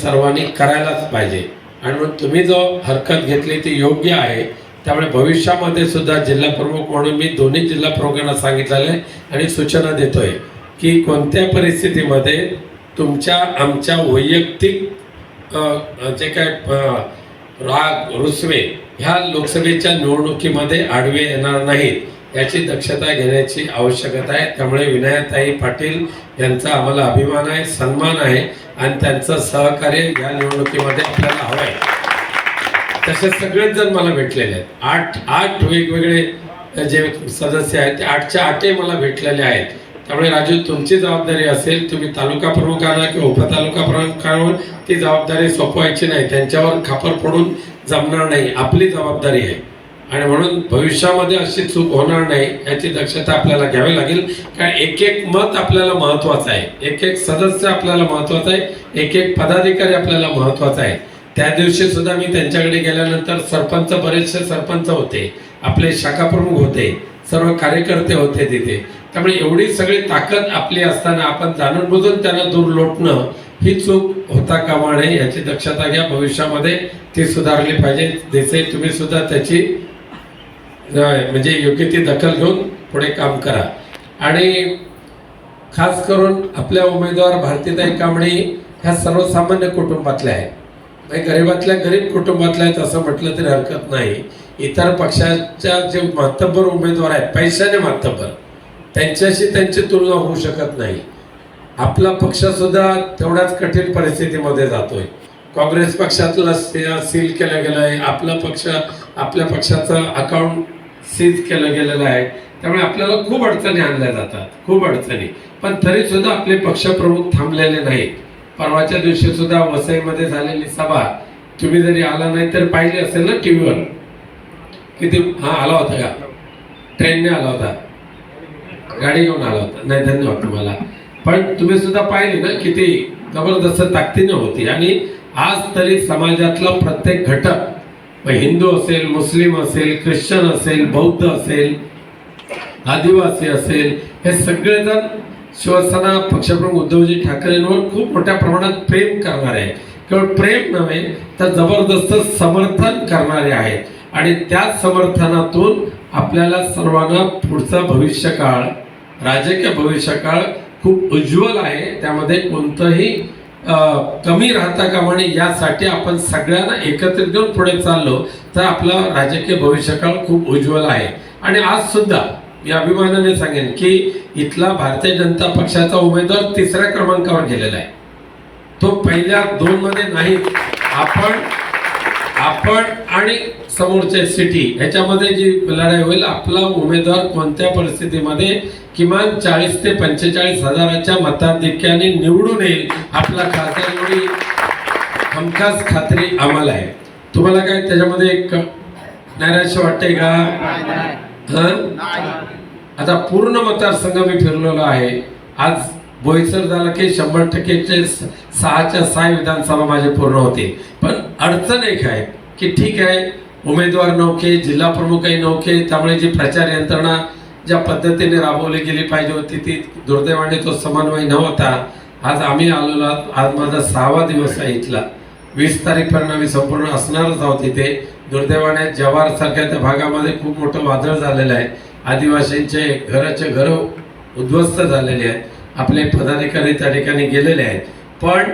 सर्वांनी करायलाच पाहिजे. आणि मग तुम्ही जो हरकत घेतली ती योग्य आहे त्यामुळे भविष्यामध्ये सुद्धा जिल्हा प्रमुख म्हणून मी दोन्ही जिल्हा प्रमुखांना सांगितलेलं आहे आणि सूचना देतोय की कोणत्या परिस्थितीमध्ये तुमच्या आमच्या वैयक्तिक जे काय राग रुसवे ह्या लोकसभेच्या निवडणुकीमध्ये आडवे येणार नाहीत. याची दक्षता घेण्याची आवश्यकता आहे. त्यामुळे विनायताई पाटील यांचा आम्हाला अभिमान आहे सन्मान आहे आणि त्यांचं सहकार्य या निवडणुकीमध्ये आपल्याला हवं आहे. तसे सगळेच जण मला भेटलेले आहेत. आठ आठ वेगवेगळे जे सदस्य आहेत ते आठच्या आठही मला भेटलेले आहेत. त्यामुळे राजू तुमची जबाबदारी असेल तुम्ही तालुका प्रमुखांना किंवा उपतालुका प्रमुखांवर ती जबाबदारी सोपवायची नाही. त्यांच्यावर खापर पडून जमणार नाही. आपली जबाबदारी आहे. आणि म्हणून भविष्यामध्ये अशी चूक होणार नाही याची दक्षता आपल्याला घ्यावी लागेल. कारण एक एक मत आपल्याला महत्वाचं आहे. एक एक सदस्य आपल्याला महत्त्वाचा आहे. एक एक पदाधिकारी आपल्याला महत्त्वाचा आहे. त्या दिवशी सुद्धा मी त्यांच्याकडे गेल्यानंतर सरपंच बरेचसे सरपंच होते. आपले शाखाप्रमुख होते. सर्व कार्यकर्ते होते तिथे. त्यामुळे एवढी सगळी ताकद आपली असताना आपण जाणून बुजून त्यांना दूर लोटणं ही चूक होता कामा नये याची दक्षता घ्या. भविष्यामध्ये ती सुधारली पाहिजे. जसे तुम्ही सुद्धा त्याची म्हणजे योग्य ती दखल घेऊन पुढे काम करा. आणि खास करून आपल्या उमेदवार भारतीताई कांबळे ह्या सर्वसामान्य कुटुंबातल्या आहेत. म्हणजे गरीबातल्या गरीब कुटुंबातल्या आहेत असं म्हटलं तरी हरकत नाही. इतर पक्षाच्या जे मातब्बर उमेदवार आहेत पैशाने मातब्बर त्यांच्याशी त्यांची तुलना होऊ शकत नाही. आपला पक्ष सुद्धा तेवढ्याच कठीण परिस्थितीमध्ये जातोय. काँग्रेस पक्षातला सील केलं गेलं आहे आपला पक्ष आपल्या पक्षाचं अकाउंट सीज केलं गेलेलं आहे. त्यामुळे आपल्याला खूप अडचणी आणल्या जातात. खूप अडचणी. पण तरी सुद्धा आपले पक्षप्रमुख थांबलेले नाहीत. परवाच्या दिवशी सुद्धा वसईमध्ये झालेली सभा तुम्ही जरी आला नाही तर पाहिली असेल ना टी व्हीवर किती? हा आला होता का? ट्रेनने आला होता. गाडी घेऊन आला होता. नाही धन्यवाद तुम्हाला. पण तुम्ही सुद्धा पाहिले ना किती जबरदस्त ताकदीने होती. आणि आज तरी समाजातला प्रत्येक घटक मग हिंदू असेल मुस्लिम असेल ख्रिश्चन असेल बौद्ध असेल आदिवासी असेल हे सगळेजण शिवसेना पक्षप्रमुख उद्धवजी ठाकरेंवर खूप मोठ्या प्रमाणात प्रेम करणारे आहेत. केवळ प्रेम नव्हे तर जबरदस्त समर्थन करणारे आहेत. आणि त्या समर्थनातून आपल्याला सर्वांना पुढचा भविष्यकाळ राजकीय भविष्यकाळ खूप उज्ज्वल आहे. त्यामध्ये कोणतंही कमी राहता कामा नये यासाठी आपण सगळ्यांना एकत्रित घेऊन पुढे चाललो तर आपला राजकीय भविष्यकाळ खूप उज्ज्वल आहे. आणि आज सुद्धा मी अभिमानाने सांगेन की इथला भारतीय जनता पक्षाचा उमेदवार तिसऱ्या क्रमांकावर गेलेला आहे. तो पहिल्या दोन मध्ये नाही. आपण आपण आणि समोरचे सिटी ह्याच्यामध्ये जी लढाई होईल आपला उमेदवार कोणत्या परिस्थितीमध्ये किमान चाळीस ते पंचेचाळीस हजाराच्या मताधिक्याने निवडून येईल आपला खासदार एवढी हमखास खात्री आम्हाला आहे. तुम्हाला काय त्याच्यामध्ये एक नैराश्य वाटते का? हं? आता पूर्ण मतदारसंघ मी फिरलेलो आहे. आज बोईसर झालं की शंभर टक्केचे स- सहाच्या सहा विधानसभा माझे पूर्ण होते पण अडचण एक आहे की ठीक आहे उमेदवार नव्हते जिल्हा प्रमुखही नव्हते त्यामुळे जी प्रचार यंत्रणा ज्या पद्धतीने राबवली गेली पाहिजे होती ती दुर्दैवाने तो समन्वय नव्हता आज आम्ही आलेलो आहोत. आज माझा सहावा दिवस आहे इथला. वीस तारीखपर्यंत आम्ही संपूर्ण असणारच आहोत इथे. दुर्दैवाने जव्हारसारख्या त्या भागामध्ये खूप मोठं वादळ झालेलं आहे. आदिवासींचे घराचे घरं उद्ध्वस्त झालेले आहेत. आपले पदाधिकारी त्या ठिकाणी गेलेले आहेत. पण